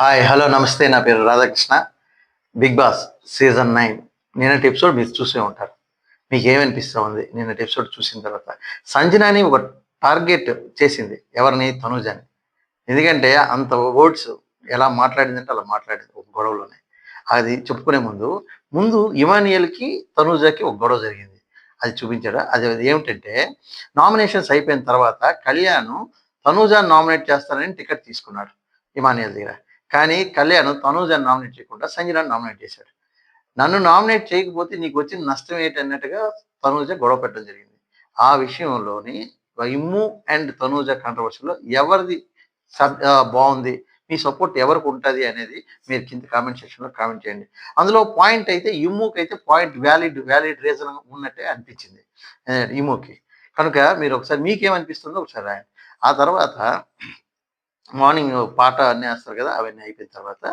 Hi hello నమస్తే నా పేరు Radhakrishna. Big boss season nine నిన్నటి ఎపిసోడ్ మీరు చూసే ఉంటారు. మీకు ఏమనిపిస్తూ ఉంది? నిన్నటి ఎపిసోడ్ చూసిన తర్వాత. సంజనాని ఒక టార్గెట్ చేసింది. ఎవరిని? తనుజని ఎందుకంటే అంత వర్డ్స్ ఎలా మాట్లాడిందంటే అలా మాట్లాడింది ఒక గొడవలోనే. అది చెప్పుకునే ముందు ముందు ఇమానియల్కి తనూజకి ఒక గొడవ జరిగింది. అది చూపించాడు? అది ఏమిటంటే నామినేషన్స్ అయిపోయిన తర్వాత కళ్యాణ్ తనూజ నామినేట్ చేస్తానని టికెట్ తీసుకున్నాడు ఇమానియల్ దగ్గర. కానీ కళ్యాణ్ తనూజాన్ని నామినేట్ చేయకుండా సంజనాన్ని నామినేట్ చేశాడు. నన్ను నామినేట్ చేయకపోతే నీకు వచ్చిన నష్టం ఏంటన్నట్టుగా తనూజ గొడవ పెట్టడం జరిగింది. ఆ విషయంలోని ఇమ్ము అండ్ తనూజ కాంట్రవర్సీలో ఎవరిది సబ్ బాగుంది? మీ సపోర్ట్ ఎవరికి ఉంటుంది అనేది మీరు కింద కామెంట్ సెక్షన్లో కామెంట్ చేయండి. అందులో పాయింట్ అయితే ఇమ్ముకి అయితే పాయింట్ వ్యాలిడ్ వ్యాలిడ్ రీజన్ ఉన్నట్టే అనిపించింది. ఇమ్ముకి. కనుక మీరు ఒకసారి మీకేమనిపిస్తుందో ఒకసారి రాయండి. ఆ తర్వాత మార్నింగ్ పాట అన్నీ వేస్తారు కదా అవన్నీ అయిపోయిన తర్వాత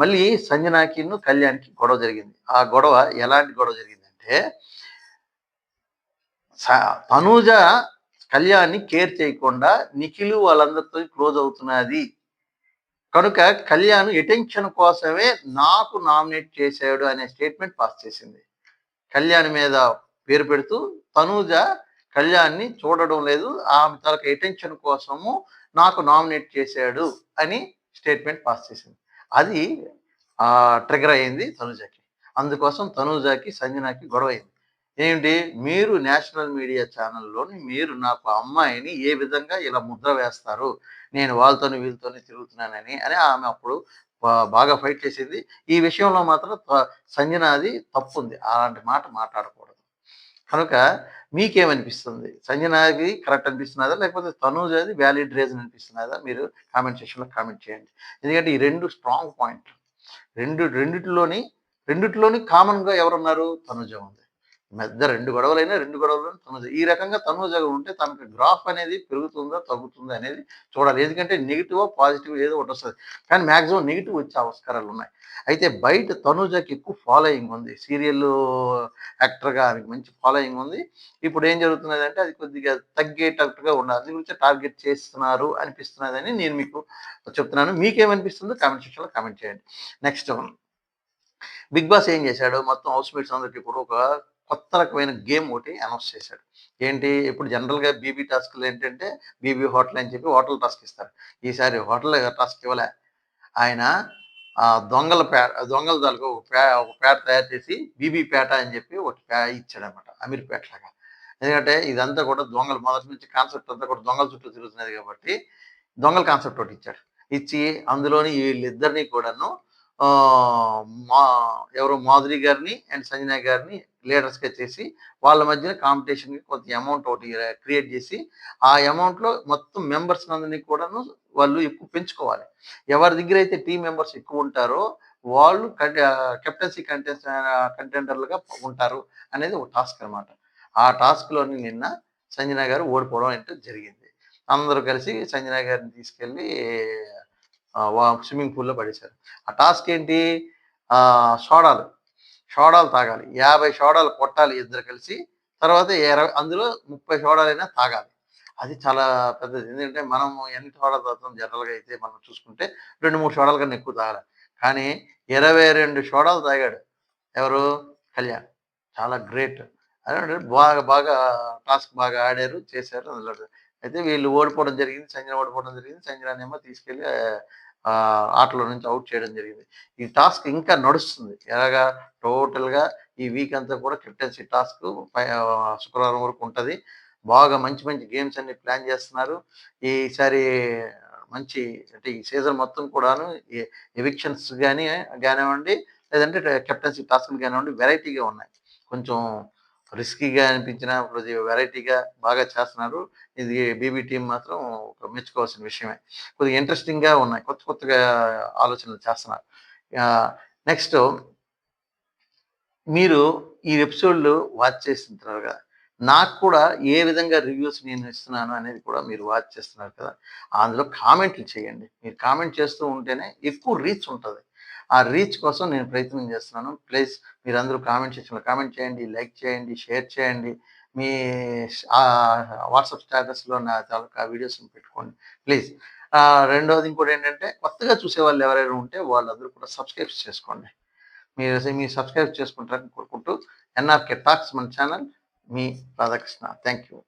మళ్ళీ సంజనాకిను కళ్యాణ్కి గొడవ జరిగింది. ఆ గొడవ ఎలాంటి గొడవ జరిగిందంటే తనూజ కళ్యాణ్ని కేర్ చేయకుండా నిఖిలు వాళ్ళందరితో క్లోజ్ అవుతున్నది. కనుక కళ్యాణ్ ఎటెన్షన్ కోసమే నాకు నామినేట్ చేశాడు అనే స్టేట్మెంట్ పాస్ చేసింది. కళ్యాణ్ మీద పేరు పెడుతూ తనూజ కళ్యాణ్ని చూడడం లేదు. ఆమె తనకు ఎటెన్షన్ కోసము నాకు నామినేట్ చేశాడు అని స్టేట్మెంట్ పాస్ చేసింది. అది ట్రిగర్ అయింది తనుజాకి. అందుకోసం తనుజాకి సంజనాకి గొడవ అయింది. ఏంటి మీరు నేషనల్ మీడియా ఛానల్లోని మీరు నాకు అమ్మాయిని ఏ విధంగా ఇలా ముద్ర వేస్తారు? నేను వాళ్ళతోని వీళ్ళతోని తిరుగుతున్నానని అని ఆమె అప్పుడు బాగా ఫైట్ చేసింది. ఈ విషయంలో మాత్రం త- సంజనాది తప్పు ఉంది అలాంటి మాట మాట్లాడకూడదు. కనుక మీకేమనిపిస్తుంది? సంజనాది కరెక్ట్ అనిపిస్తున్నదా? లేకపోతే తనూజది వ్యాలిడ్ రీజన్ అనిపిస్తున్నదా? మీరు కామెంట్ సెక్షన్లో కామెంట్ చేయండి. ఎందుకంటే ఈ రెండు స్ట్రాంగ్ పాయింట్ రెండు రెండిటిలోని రెండిటిలోని కామన్గా ఎవరున్నారు? తనుజ ఉంది. మధ్య రెండు గొడవలైనా రెండు గొడవలు తనుజ. ఈ రకంగా తనుజ ఉంటే తనకు గ్రాఫ్ అనేది పెరుగుతుందా తగ్గుతుందా అనేది చూడాలి. ఎందుకంటే నెగిటివ్ పాజిటివ్ ఏదో ఒకటి వస్తుంది. కానీ మ్యాక్సిమం నెగిటివ్ వచ్చే ఆస్కారాలు ఉన్నాయి. అయితే బయట తనుజకి ఎక్కువ ఫాలోయింగ్ ఉంది. సీరియల్ యాక్టర్గా ఆమెకి మంచి ఫాలోయింగ్ ఉంది. ఇప్పుడు ఏం జరుగుతున్నది అంటే అది కొద్దిగా తగ్గేటట్టుగా ఉండాలి. అది గురించి టార్గెట్ చేస్తున్నారు అనిపిస్తున్నదని నేను మీకు చెప్తున్నాను. మీకేమనిపిస్తుందో కామెంట్ సెక్షన్లో కామెంట్ చేయండి. నెక్స్ట్ బిగ్ బాస్ ఏం చేశాడు? మొత్తం హౌస్ మేట్స్ అందరికి కూడా ఒక కొత్త రకమైన గేమ్ ఒకటి అనౌన్స్ చేశాడు. ఏంటి? ఇప్పుడు జనరల్గా బీబీ టాస్క్లు ఏంటంటే బీబీ హోటల్ అని చెప్పి హోటల్ టాస్క్ ఇస్తారు. ఈసారి హోటల్ టాస్క్ ఇవ్వలే. ఆయన దొంగల పేట దొంగల దానికి ఒక పే ఒక పేట తయారు చేసి బీబీ పేట అని చెప్పి ఒక పే ఇచ్చాడు అనమాట అమీర్పేట లాగా. ఎందుకంటే ఇదంతా కూడా దొంగలు మొదటి నుంచి కాన్సెప్ట్ అంతా కూడా దొంగల చుట్టూ తిరుగుతున్నది కాబట్టి దొంగల కాన్సెప్ట్ ఒకటి ఇచ్చాడు. ఇచ్చి అందులోని వీళ్ళిద్దరినీ కూడాను మా ఎవరు మాధురి గారిని అండ్ సంజన గారిని లీడర్స్గా చేసి వాళ్ళ మధ్యన కాంపిటీషన్కి కొంత అమౌంట్ ఒకటి క్రియేట్ చేసి ఆ అమౌంట్లో మొత్తం మెంబర్స్ అందరినీ కూడాను వాళ్ళు ఎక్కువ పెంచుకోవాలి. ఎవరి దగ్గర అయితే టీం మెంబర్స్ ఎక్కువ ఉంటారో వాళ్ళు కెప్టెన్సీ కంటెస్ట్ కంటెండర్లుగా ఉంటారు అనేది ఒక టాస్క్ అనమాట ఆ టాస్క్లోని నిన్న సంజన గారు ఓడిపోవడం అంటే జరిగింది. అందరూ కలిసి సంజన గారిని తీసుకెళ్ళి స్విమ్మింగ్ పూల్లో పడేశారు. ఆ టాస్క్ ఏంటి? సోడాలు. సోడాలు తాగాలి. యాభై సోడాలు కొట్టాలి ఇద్దరు కలిసి. తర్వాత ఇరవై అందులో ముప్పై సోడాలైనా తాగాలి. అది చాలా పెద్దది. ఎందుకంటే మనం ఎన్ని సోడాలు తాగుతాం జనరల్గా అయితే మనం చూసుకుంటే రెండు మూడు సోడాల కన్నా ఎక్కువ తాగాలి. కానీ ఇరవై రెండు సోడాలు తాగాడు. ఎవరు? కళ్యాణ్. చాలా గ్రేట్. అదే బాగా బాగా టాస్క్ బాగా ఆడారు చేశారు. అందులో అయితే వీళ్ళు ఓడిపోవడం జరిగింది సంజన ఓడిపోవడం జరిగింది. సంజన ఏమో తీసుకెళ్ళి ఆటలో నుంచి అవుట్ చేయడం జరిగింది. ఈ టాస్క్ ఇంకా నడుస్తుంది. ఎలాగా టోటల్గా ఈ వీక్ అంతా కూడా కెప్టెన్సీ టాస్క్ శుక్రవారం వరకు ఉంటుంది. బాగా మంచి మంచి గేమ్స్ అన్ని ప్లాన్ చేస్తున్నారు. ఈసారి మంచి అంటే ఈ సీజన్ మొత్తం కూడాను ఎవిక్షన్స్ కానీ కానివ్వండి లేదంటే కెప్టెన్సీ టాస్క్లు కానివ్వండి వెరైటీగా ఉన్నాయి. కొంచెం రిస్కీగా అనిపించిన కొద్దిగా వెరైటీగా బాగా చేస్తున్నారు. ఇది బీబీ టీం మాత్రం ఒక మెచ్చుకోవాల్సిన విషయమే. కొద్దిగా ఇంట్రెస్టింగ్గా ఉన్నాయి. కొత్త కొత్తగా ఆలోచనలు చేస్తున్నారు. నెక్స్ట్ మీరు ఈ ఎపిసోడ్లు వాచ్ చేస్తుంటారు కదా. నాకు కూడా ఏ విధంగా రివ్యూస్ నేను ఇస్తున్నాను అనేది కూడా మీరు వాచ్ చేస్తున్నారు కదా. అందులో కామెంట్లు చేయండి. మీరు కామెంట్ చేస్తూ ఉంటేనే ఎక్కువ రీచ్ ఉంటుంది. ఆ రీచ్ కోసం నేను ప్రయత్నం చేస్తున్నాను. ప్లీజ్ మీరందరూ కామెంట్ సెక్షన్లో కామెంట్ చేయండి లైక్ చేయండి షేర్ చేయండి. మీ వాట్సాప్ స్టేటస్లో నా తాలూకా వీడియోస్ని పెట్టుకోండి. ప్లీజ్ రెండవది ఇంకోటి ఏంటంటే కొత్తగా చూసేవాళ్ళు ఎవరైనా ఉంటే వాళ్ళందరూ కూడా సబ్స్క్రైబ్ చేసుకోండి. మీరు మీ సబ్స్క్రైబ్ చేసుకుంటారని కోరుకుంటూ ఎన్ఆర్కే టాక్స్ మన ఛానల్ మీ రాధాకృష్ణ. Thank you